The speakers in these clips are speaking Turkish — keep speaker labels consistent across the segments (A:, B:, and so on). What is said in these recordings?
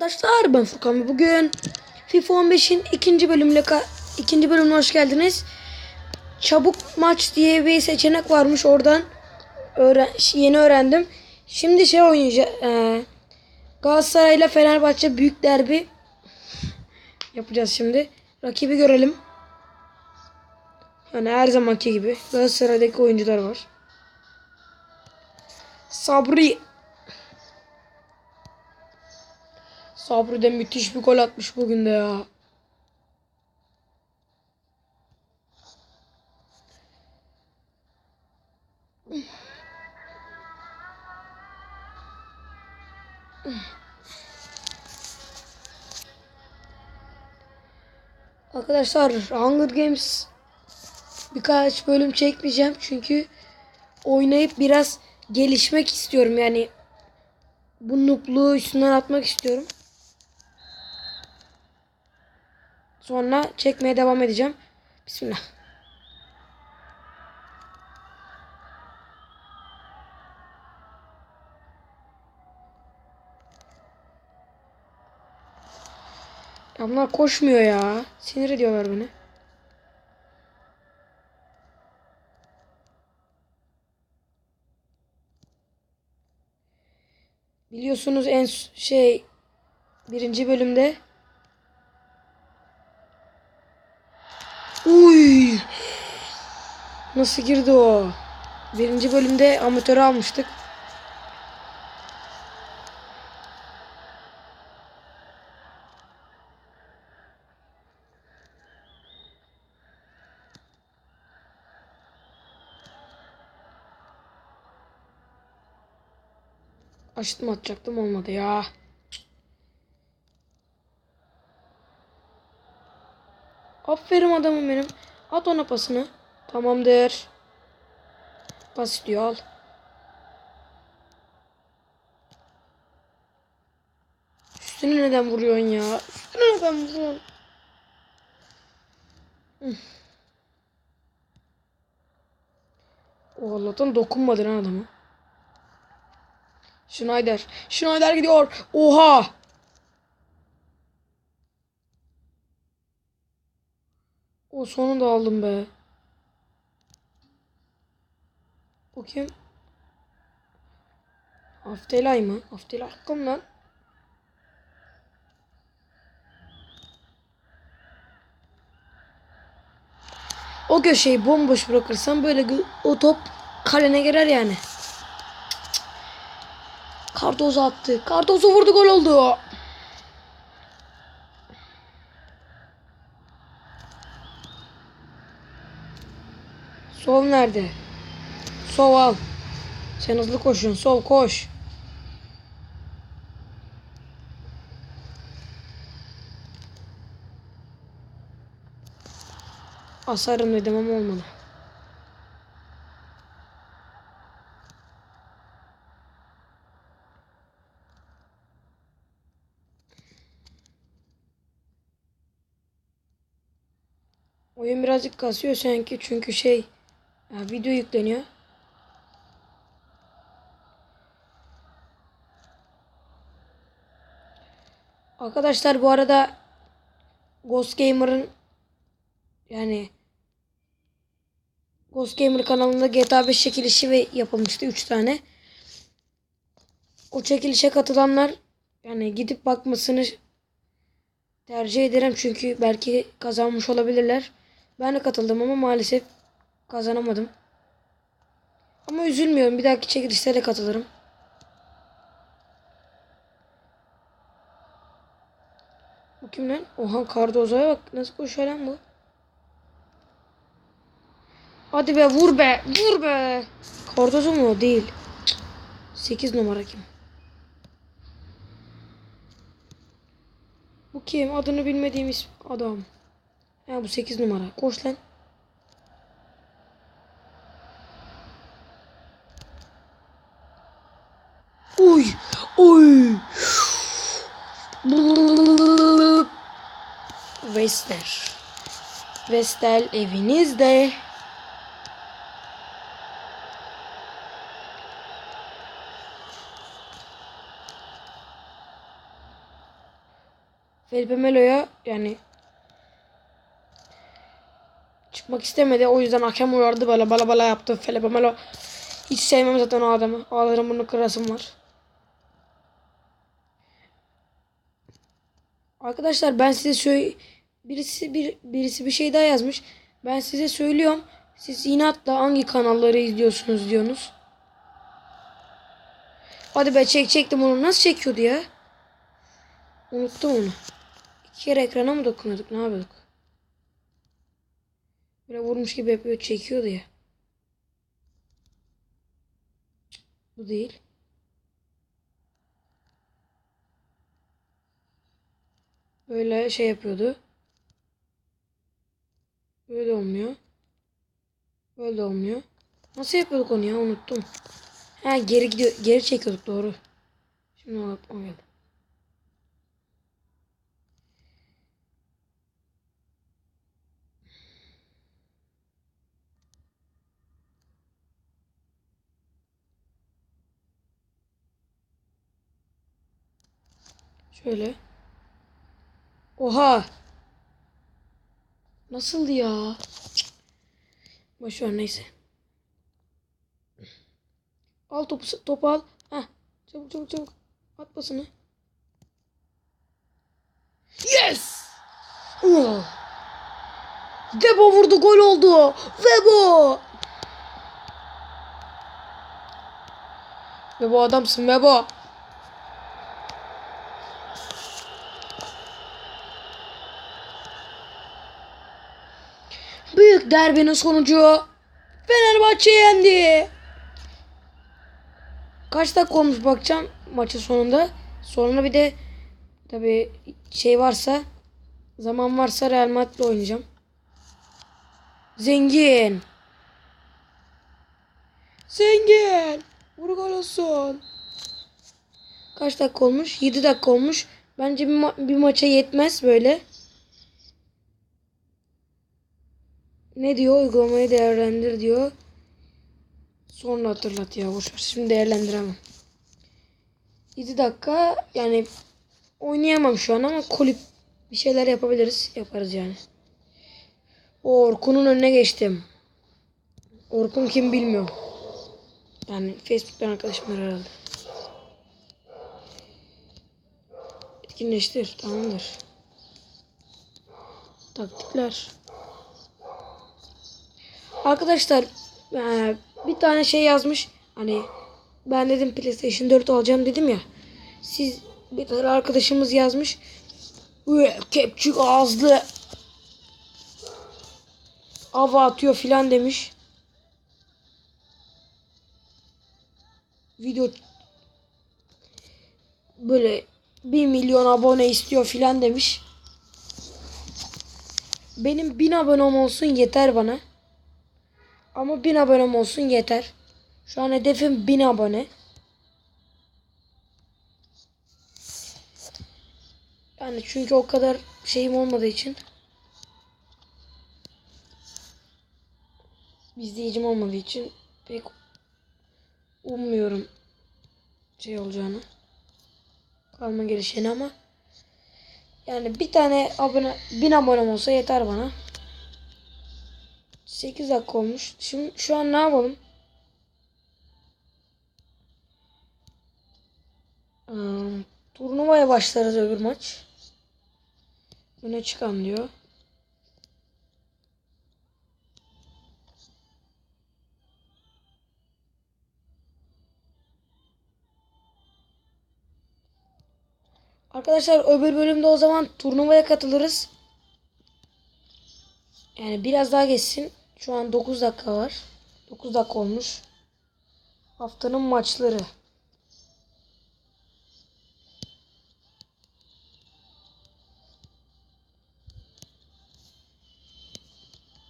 A: Arkadaşlar ben Furkan ve bugün FIFA 15'in ikinci bölümüyle ka- ikinci bölümüne hoş geldiniz. Çabuk maç diye bir seçenek varmış oradan öğren- yeni öğrendim. Şimdi şey oynayacağız. E, Galatasaray ile Fenerbahçe büyük derbi yapacağız şimdi. Rakibi görelim. Yani her zamanki gibi Galatasaray'daki oyuncular var. Sabri Sabri de müthiş bir gol atmış bugün de ya. Arkadaşlar Hunger Games birkaç bölüm çekmeyeceğim çünkü oynayıp biraz gelişmek istiyorum yani bu noobluğu üstünden atmak istiyorum. Sonra çekmeye devam edeceğim. Bismillah. Ya bunlar koşmuyor ya. Sinir ediyorlar beni. Biliyorsunuz en şey birinci bölümde Uy! Nasıl girdi o? Birinci bölümde amatörü almıştık. Açtım atacaktım olmadı ya. Aferin adamım benim. At ona pasını. Tamamdır. Pas diyor al. Üstüne neden vuruyorsun ya? Üstüne neden vuruyorsun? O Allah'tan dokunmadın ha adama. Schneider. Schneider gidiyor. Oha. O sonunda aldım be. O kim? Haftelay mı? Haftelay kim lan? O köşeyi bomboş bırakırsam böyle o top kalene girer yani. Cardozo attı. Cardozo vurdu gol oldu. Sol nerede? Sol al. Sen hızlı koşuyorsun. Sol koş. Asarım dedim ama olmadı. Oyun birazcık kasıyor sanki çünkü şey ya video yükleniyor. Arkadaşlar bu arada Ghost Gamer'ın yani Ghost Gamer kanalında GTA 5 çekilişi ve yapılmıştı 3 tane. O çekilişe katılanlar yani gidip bakmasını tercih ederim çünkü belki kazanmış olabilirler. Ben de katıldım ama maalesef kazanamadım. Ama üzülmüyorum. Bir dahaki çekilişlere katılırım. Bu kim lan? Oha Cardozo'ya bak. Nasıl koşuyor lan bu? Hadi be vur be. Vur be. Cardozo mu? Değil. 8 numara kim? Bu kim? Adını bilmediğim isim adam. Ya bu 8 numara. Koş lan. Vestel. Vestel evinizde. Felipe Melo'ya yani çıkmak istemedi. O yüzden hakem uyardı böyle bala bala yaptı. Felipe Melo hiç sevmem zaten o adamı. Ağlarım bunu kırasım var. Arkadaşlar ben size söyle birisi bir birisi bir şey daha yazmış. Ben size söylüyorum. Siz inatla hangi kanalları izliyorsunuz diyorsunuz. Hadi be çek çektim onu. Nasıl çekiyordu ya? Unuttum onu. İki kere ekrana mı dokunuyorduk? Ne yapıyorduk? Böyle vurmuş gibi yapıyor. Çekiyordu ya. Bu değil. Böyle şey yapıyordu. Böyle olmuyor. Böyle olmuyor. Nasıl yapıyorduk onu ya? Unuttum. Ha geri gidiyor. Geri çekiyorduk doğru. Şimdi geldi. Şöyle. Oha. Nasıl ya? Cık. Boş ver neyse. Al topu, topu al. Heh. Çabuk çabuk çabuk. At pasını. Yes! Oh. Vurdu gol oldu. Vebo. Vebo adamsın Vebo. Büyük derbinin sonucu Fenerbahçe yendi. Kaç dakika olmuş bakacağım maçın sonunda. Sonra bir de tabi şey varsa zaman varsa Real Madrid'le oynayacağım. Zengin. Zengin. Vur gol olsun. Kaç dakika olmuş? 7 dakika olmuş. Bence bir, ma- bir maça yetmez böyle. Ne diyor? Uygulamayı değerlendir diyor. Sonra hatırlat ya boşver. Şimdi değerlendiremem. 7 dakika yani oynayamam şu an ama kulüp bir şeyler yapabiliriz. Yaparız yani. Orkun'un önüne geçtim. Orkun kim bilmiyorum. Yani Facebook'tan arkadaşım var herhalde. Etkinleştir. Tamamdır. Taktikler. Arkadaşlar eee, bir tane şey yazmış. Hani ben dedim PlayStation 4 alacağım dedim ya. Siz bir tane arkadaşımız yazmış. Üe, kepçük ağızlı ava atıyor filan demiş. Video böyle 1 milyon abone istiyor filan demiş. Benim 1000 abonem olsun yeter bana. Ama 1000 abonem olsun yeter. Şu an hedefim 1000 abone. Yani çünkü o kadar şeyim olmadığı için. izleyicim olmadığı için pek ummuyorum şey olacağını. Kalma gelişeni ama yani bir tane abone 1000 abonem olsa yeter bana. 8 dakika olmuş. Şimdi şu an ne yapalım? Ee, turnuvaya başlarız öbür maç. Öne çıkan diyor. Arkadaşlar öbür bölümde o zaman turnuvaya katılırız. Yani biraz daha geçsin. Şu an 9 dakika var. 9 dakika olmuş. Haftanın maçları.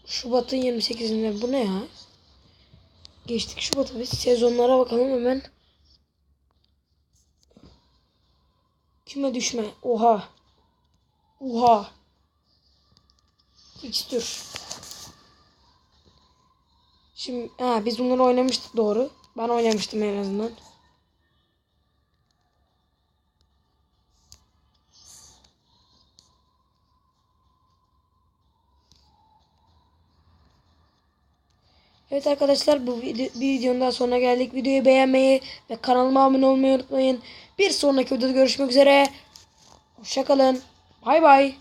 A: Şubat'ın 28'inde. Bu ne ya? Geçtik Şubat'a biz. Sezonlara bakalım hemen. Küme düşme. Oha. Oha. Fikstür. Şimdi ha, biz bunları oynamıştık doğru. Ben oynamıştım en azından. Evet arkadaşlar bu videonun daha sonuna geldik. Videoyu beğenmeyi ve kanalıma abone olmayı unutmayın. Bir sonraki videoda görüşmek üzere. Hoşçakalın. Bay bay.